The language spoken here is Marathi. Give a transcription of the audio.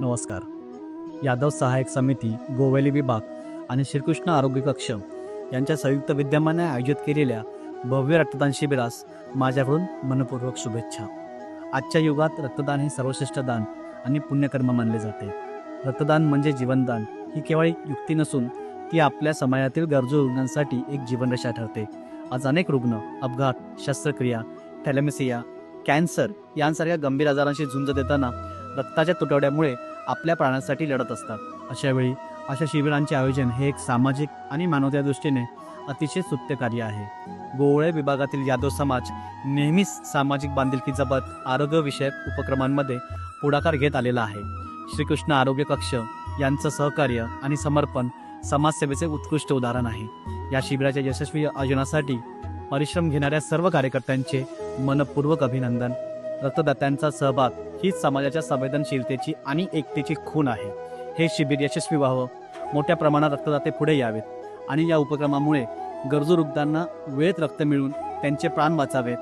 नमस्कार. यादव सहाय्यक समिती गोवेली विभाग आणि श्रीकृष्ण आरोग्य कक्ष यांच्या संयुक्त विद्यमाने आयोजित केलेल्या भव्य रक्तदान शिबिरास माझ्याकडून मनपूर्वक शुभेच्छा. आजच्या युगात रक्तदान हे सर्वश्रेष्ठ दान आणि पुण्यकर्म मानले जाते. रक्तदान म्हणजे जीवनदान ही केवळ एक युक्ती नसून ती आपल्या समाजातील गरजू रुग्णांसाठी एक जीवनरेषा ठरते. आज अनेक रुग्ण अपघात शस्त्रक्रिया थॅलेमेसिया कॅन्सर यांसारख्या गंभीर आजारांशी झुंज देताना रक्ताच्या तुटवड्यामुळे आपल्या प्राणांसाठी लढत असतात. अशा वेळी अशा शिबिरांचे आयोजन हे एक सामाजिक आणि मानवत्या दृष्टीने अतिशय सुत्य कार्य आहे. गोवळे विभागातील यादव समाज नेहमीच सामाजिक बांधिलकी जपत आरोग्यविषयक उपक्रमांमध्ये पुढाकार घेत आलेला आहे. श्रीकृष्ण आरोग्य कक्ष यांचं सहकार्य आणि समर्पण समाजसेवेचे उत्कृष्ट उदाहरण आहे. या शिबिराच्या यशस्वी आयोजनासाठी परिश्रम घेणाऱ्या सर्व कार्यकर्त्यांचे मनपूर्वक अभिनंदन. रक्तदात्यांचा सहभाग हीच समाजाच्या संवेदनशीलतेची आणि एकतेची खूण आहे. हे शिबिर यशस्वी व्हावं. मोठ्या प्रमाणात रक्तदाते पुढे यावेत आणि या उपक्रमामुळे गरजू रुग्णांना वेळेत रक्त मिळून त्यांचे प्राण वाचावेत.